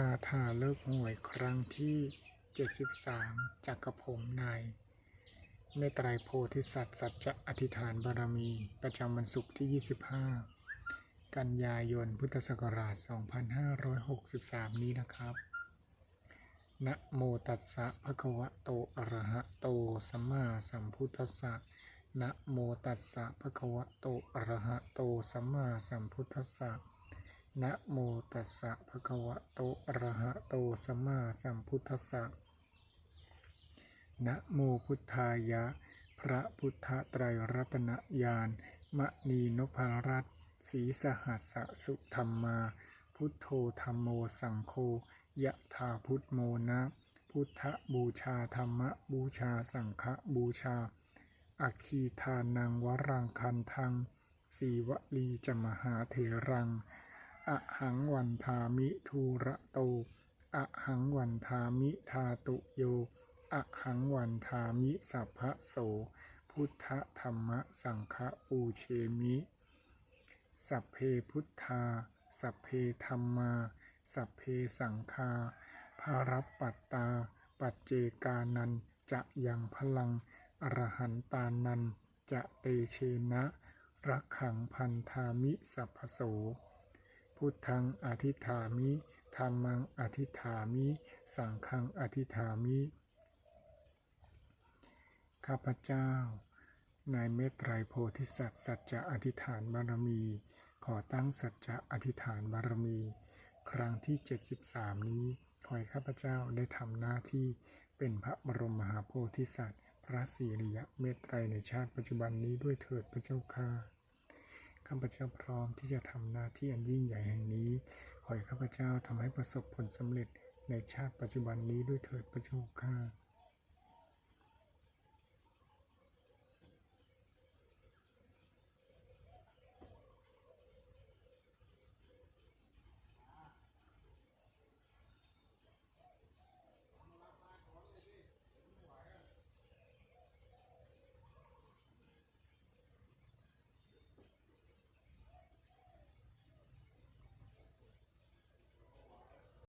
คาถาเลิกหวยครั้งที่ 73จากกระผมนายเมตไตรโพธิสัตว์สัจจะอธิษฐานบารมี ประจำวันศุกร์ที่ 25 กันยายนพุทธศักราช 2563 นี้นะครับนะโมตัสสะภะคะวะโตอะระหะโตสัมมาสัมพุทธัสสะนะโมตัสสะภะคะวะโตอะระหะโตสัมมาสัมพุทธัสสะ นะโมตัสสะภะคะวะโตอะระหะโตสัมมาสัมพุทธัสสะนะโมพุทธายะ พระพุทธไตรรัตนญาณมณีนพรัตน์ศีสหัสสุธรรมา พุทโธธรรมโมสังโฆยะถาพุทโมนะ พุทธบูชาธรรมบูชาสังฆบูชา อคคีทานังวรังคันทังสีวลีจมหาเถรัง อะหังวันทามิทูระโตอะหังวันทามิทาตุโยอะหังวันทามิสัพพะโส พุทธธรรมสังฆปูเชมิ สัพเพพุทธา สัพเพธรรมา สัพเพสังฆาภารับปัตตา ปัจเจกานันจะยังพลังอรหันตานันจะเตเชนะรักขังพันธามิสัพพโส พุทธังอธิฐามิธรรมังอธิฐามิ สังฆังอธิฐามิ ข้าพเจ้า นายเมตไตรโพธิสัตว์สัจจะอธิฐานบารมี ขอตั้งสัจจะอธิฐานบารมี ครั้งที่ 73 นี้ขอให้ข้าพเจ้าได้ทำหน้าที่เป็นพระบรมมหาโพธิสัตว์ พระศรีริยะเมตไตรในชาติปัจจุบันนี้ด้วยเถิดพระเจ้าค่ะ ข้าพเจ้าพร้อมที่จะทำหน้าที่อันยิ่งใหญ่แห่งนี้ ขอให้ข้าพเจ้าทำให้ประสบผลสำเร็จในชาติปัจจุบันนี้ด้วยเถิดพระเจ้าค่ะ